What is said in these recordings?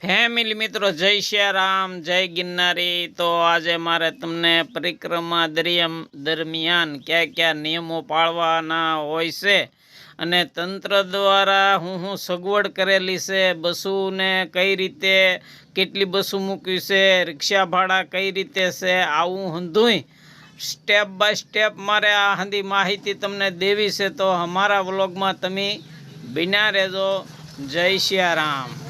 Family મિત્રો, જય શ્યારામ, જય ગિરનારી. તો આજે મારે તમને પરિક્રમા દરિયા દરમિયાન કયા કયા નિયમો પાળવાના હોય છે અને તંત્ર દ્વારા હું હું સગવડ કરેલી છે, બસોને કઈ રીતે, કેટલી બસો મૂકી છે, રિક્ષા ભાડા કઈ રીતે છે, આવું હંધુંય સ્ટેપ બાય સ્ટેપ મારે આ હંધી માહિતી તમને દેવી છે. તો અમારા વ્લોગમાં તમે બિના રહેજો. જય શ્યારામ.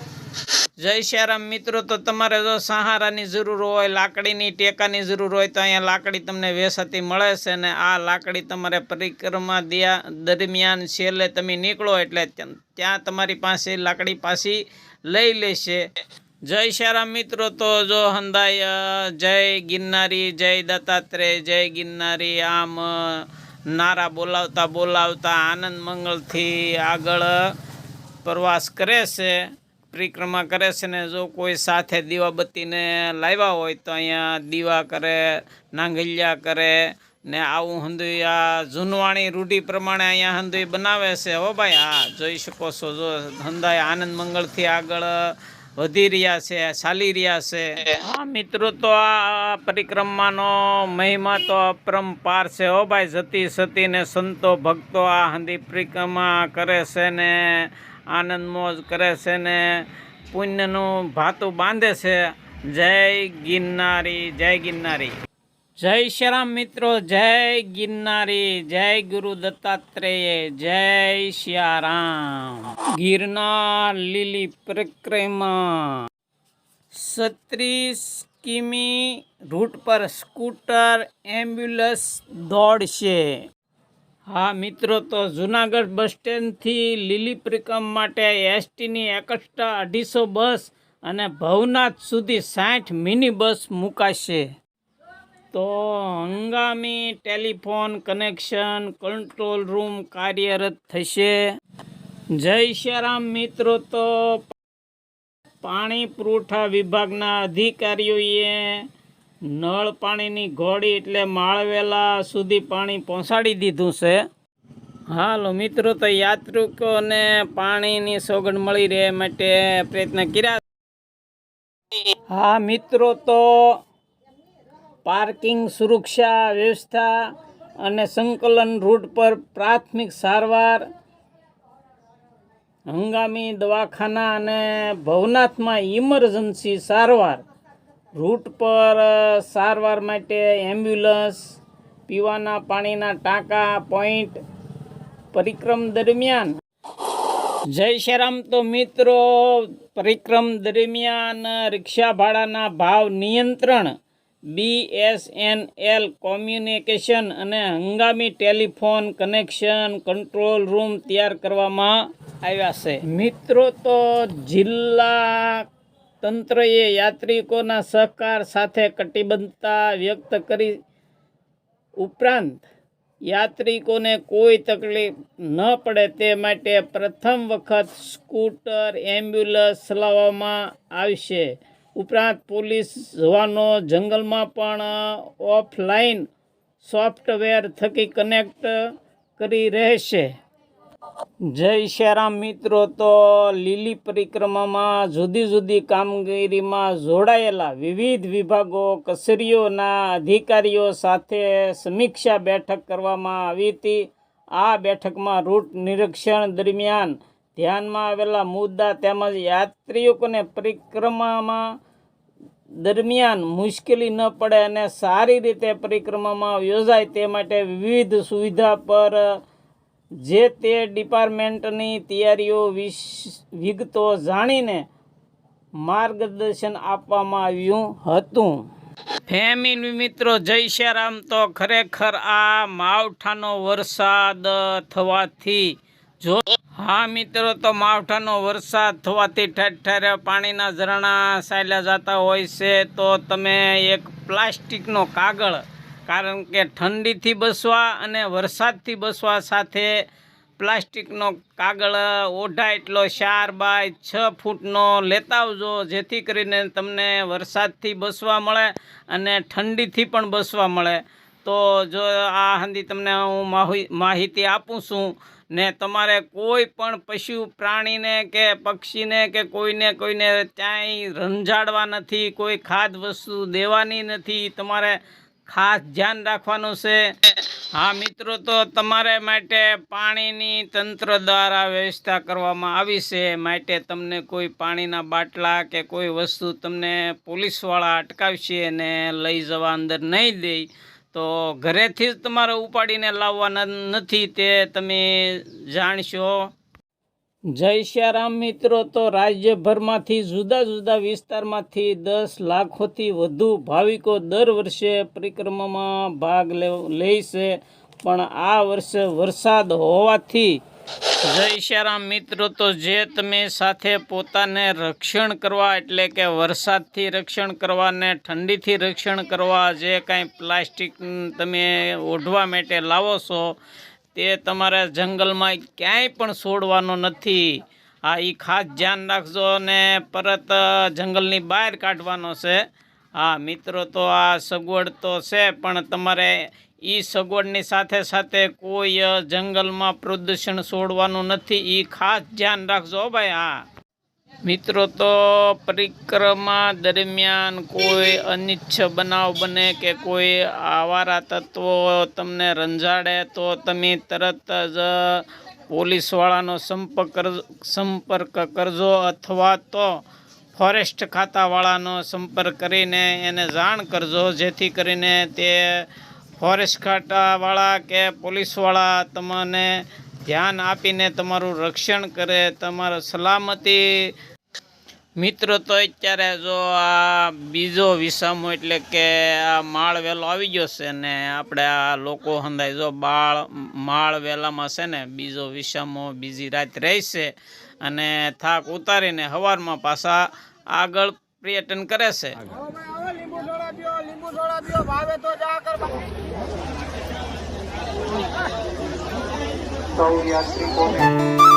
જય શ્યારામ મિત્રો, તો તમારે જો સહારાની જરૂર હોય, લાકડીની ટેકાની જરૂર હોય, તો અહીંયા લાકડી તમને વેસાતી મળે છે ને આ લાકડી તમારે પરિક્રમા દિયા દરમિયાન છેલ્લે તમે નીકળો એટલે ત્યાં ત્યાં તમારી પાસે લાકડી પાછી લઈ લેશે. જય શ્યારામ મિત્રો, તો જો હંદાય, જય ગિરનારી, જય દત્તાત્રેય, જય ગિરનારી, આમ, નારા બોલાવતા બોલાવતા આનંદ મંગળથી આગળ પ્રવાસ કરે છે. પરિક્રમા કરે છે ને જો કોઈ સાથે દીવાબત્તીને લાવ્યા હોય તો અહીંયા દીવા કરે, નાંગલિયા કરે ને આવું હંદુઈ આ જૂનવાણી રૂઢિ પ્રમાણે અહીંયા હંદુઈ બનાવે છે. હો ભાઈ, હા, જોઈ શકો છો. જો હંદાય આનંદ મંગળથી આગળ વધી રહ્યા છે, ચાલી રહ્યા છે. હા, મિત્રો, તો આ પરિક્રમાનો મહિમા તો અપરંપાર છે. હો ભાઈ જતી સતી ને સંતો ભક્તો આ હંદી પરિક્રમા કરે છે ને આનંદ મોજ કરે છે ને પુણ્યનું ભાતું બાંધે છે. જય ગિરનારી જય ગિરનારી. જય શ્યારામ મિત્રો, જય ગિરનારી, જય ગુરુ દત્તાત્રેય, જય શ્યારામ ગિરનાર લીલી પરિક્રમા છત્રીસ કિમી રૂટ પર સ્કૂટર, એમ્બ્યુલન્સ દોડશે. હા, મિત્રો, તો જુનાગઢ બસ સ્ટેન્ડથી લીલી પ્રિકમ માટે એસટીની એકસ્ટ્રા અઢીસો બસ અને ભવનાથ સુધી સાઠ મિની બસ મુકાશે. તો હંગામી ટેલિફોન કનેક્શન, કંટ્રોલ રૂમ કાર્યરત થશે. જય શ્રીરામ મિત્રો, તો પાણી પુરવઠા વિભાગના અધિકારીઓએ નળ પાણીની ઘોડી એટલે માળવેલા સુધી પાણી પહોંચાડી દીધું છે. હાલો મિત્રો, તો યાત્રિકોને પાણીની સોગંદ મળી રહે માટે પ્રયત્ન કર્યા હા મિત્રો, તો પાર્કિંગ સુરક્ષા વ્યવસ્થા અને સંકલન રૂટ પર પ્રાથમિક સારવાર, હંગામી દવાખાના અને ભવનાથમાં ઇમરજન્સી સારવાર રૂટ પર સારવાર માટે એમ્બ્યુલન્સ, પીવાના પાણીના ટાંકા, પોઈન્ટ, પરિક્રમ દરમિયાન. જય શ્રીરામ તો મિત્રો, પરિક્રમ દરમિયાન રિક્ષા ભાડાના ભાવ નિયંત્રણ બીએસએનએલ કોમ્યુનિકેશન અને હંગામી ટેલિફોન કનેક્શન કંટ્રોલ રૂમ તૈયાર કરવામાં આવ્યા છે. મિત્રો તો જિલ્લા તંત્રએ યાત્રિકોના સહકાર સાથે કટિબદ્ધતા વ્યક્ત કરી ઉપરાંત યાત્રિકોને કોઈ તકલીફ ન પડે તે માટે પ્રથમ વખત સ્કૂટર, એમ્બ્યુલન્સ ચલાવવામાં આવશે. ઉપરાંત પોલીસ જવાનો જંગલમાં પણ ઓફલાઈન સોફ્ટવેર થકી કનેક્ટ કરી રહેશે. જય શ્યારામ મિત્રો, તો લીલી પરિક્રમામાં જુદી જુદી કામગીરીમાં જોડાયેલા વિવિધ વિભાગો, કચેરીઓના અધિકારીઓ સાથે સમીક્ષા બેઠક કરવામાં આવી હતી. આ બેઠકમાં રૂટ નિરીક્ષણ દરમિયાન ધ્યાનમાં આવેલા મુદ્દા તેમજ યાત્રીઓને પરિક્રમામાં દરમિયાન મુશ્કેલી ન પડે અને સારી રીતે પરિક્રમામાં યોજાય તે માટે વિવિધ સુવિધા પર જે તે ડિપાર્ટમેન્ટની તૈયારીઓ વિગતો જાણીને માર્ગદર્શન આપવામાં આવ્યું હતું. ફેમિલી મિત્રો, જય શ્યારામ. તો ખરેખર આ માવઠાનો વરસાદ થવાથી જો હા મિત્રો, તો માવઠાનો વરસાદ થવાથી ઠેર ઠેર પાણીના ઝરણા સાયલા જતા હોય છે. તો તમે એક પ્લાસ્ટિકનો કાગળ કારણ કે ઠંડીથી બસવા અને વરસાદથી બસવા સાથે પ્લાસ્ટિકનો કાગળ ઓઢા એટલો ચાર બાય છ ફૂટનો લેતા આવજો જેથી કરીને તમને વરસાદથી બસવા મળે અને ઠંડીથી પણ બસવા મળે. તો જો આ હંધી તમને હું માહી- માહિતી આપું છું ને તમારે કોઈ પણ પશુ પ્રાણીને કે પક્ષીને કે કોઈને કોઈને ત્યાંય રંજાડવા નથી, કોઈ ખાદ વસ્તુ દેવાની નથી, તમારે ખાસ ધ્યાન રાખવાનું છે. હા, મિત્રો, તો તમારે માટે પાણીની તંત્ર દ્વારા વ્યવસ્થા કરવામાં આવી છે. માટે તમને કોઈ પાણીના બાટલા કે કોઈ વસ્તુ તમને પોલીસવાળા અટકાવશે અને લઈ જવા અંદર નહીં દે. તો ઘરેથી જ તમારે ઉપાડીને લાવવાના નથી તે તમે જાણશો. જય શ્યારામ મિત્રો, તો રાજ્યભરમાંથી જુદા જુદા વિસ્તારમાંથી દસ લાખોથી વધુ ભાવિકો દર વર્ષે પરિક્રમામાં ભાગ લે- છે પણ આ વર્ષે વરસાદ હોવાથી જય શ્યારામ મિત્રો, તો જે તમે સાથે પોતાને રક્ષણ કરવા, એટલે કે વરસાદથી રક્ષણ કરવા ને ઠંડીથી રક્ષણ કરવા, જે કાંઈ પ્લાસ્ટિક તમે ઓઢવા માટે લાવો છો તે તમારે જંગલમાં ક્યાંય પણ છોડવાનો નથી. હા એ ખાસ ધ્યાન રાખજો અને પરત જંગલની બહાર કાઢવાનો છે. હા, મિત્રો તો આ સગવડ તો છે, પણ તમારે એ સગવડની સાથે સાથે કોઈ જંગલમાં પ્રદૂષણ છોડવાનું નથી. એ ખાસ ધ્યાન રાખજો ભાઈ, હા. મિત્રો, તો પરિક્રમા દરમિયાન કોઈ અનિચ્છ બનાવ બને કે કોઈ આવારા તત્વો તમને રંજાડે, તો તમે તરત જ પોલીસવાળાનો સંપર્ક કર- સંપર્ક કરજો અથવા તો ફોરેસ્ટ ખાતાવાળાનો સંપર્ક કરીને એને જાણ કરજો, જેથી કરીને તે ફોરેસ્ટ ખાતાવાળા કે પોલીસવાળા તમને ધ્યાન આપીને તમારું રક્ષણ કરે, તમારા સલામતી મિત્રો, તો અત્યારે જો આ બીજો વિસામો એટલે કે આ માળ વેલો આવી ગયો છે ને, આપણે આ લોકો હંધાય જો બાળ માળ વેલામાં છે ને, બીજો વિસામો બીજી રાત રહેશે અને થાક ઉતારીને સવારમાં પાછા આગળ પર્યટન કરે છે. સૌ યાત્રિકોને